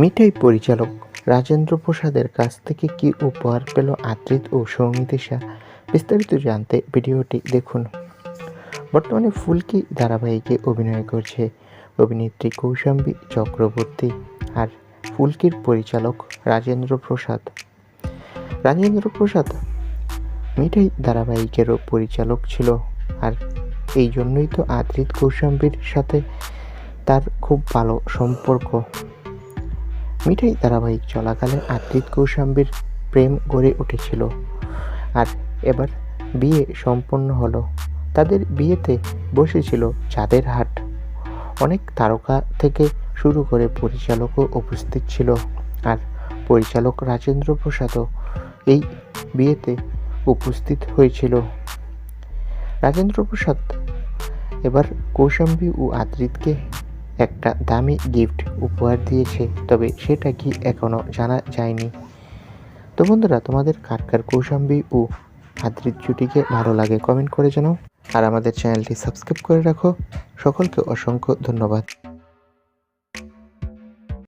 মিঠাই পরিচালক রাজেন্দ্র প্রসাদের কাছ থেকে কি উপহার পেল আদ্রিত ও সৌমিতিশা বিস্তারিত জানতে ভিডিওটি দেখুন। বর্তমানে ফুলকি ধারাবাহিকে অভিনয় করছে অভিনেত্রী কৌশাম্বী চক্রবর্তী আর ফুলকির পরিচালক রাজেন্দ্র প্রসাদ। রাজেন্দ্র প্রসাদ মিঠাই ধারাবাহিকেরও পরিচালক ছিল আর এই জন্যই তো আদ্রিত কৌশাম্বীর সাথে তার খুব ভালো সম্পর্ক। মিঠাই ধারাবাহিক চলাকালে আদ্রিত কৌশাম্বীর প্রেম গড়ে উঠেছিল। আর এবার বিয়ে সম্পন্ন হলো। তাদের বিয়েতে বসেছিল চাঁদের হাট। অনেক তারকা থেকে শুরু করে পরিচালকও উপস্থিত ছিল। আর পরিচালক রাজেন্দ্র প্রসাদও এই বিয়েতে উপস্থিত হয়েছিল। রাজেন্দ্র প্রসাদ এবার কৌশাম্বী ও আদ্রিতকে একটা দামি গিফট উপহার দিয়েছে, তবে সেটা কি এখনও জানা যায়নি। তো বন্ধুরা, তোমাদের কাটকার কৌশাম্বি ও হাদ্রিদ জুটিকে ভালো লাগে কমেন্ট করে জানাও। আর আমাদের চ্যানেলটি সাবস্ক্রাইব করে রাখো। সকলকে অসংখ্য ধন্যবাদ।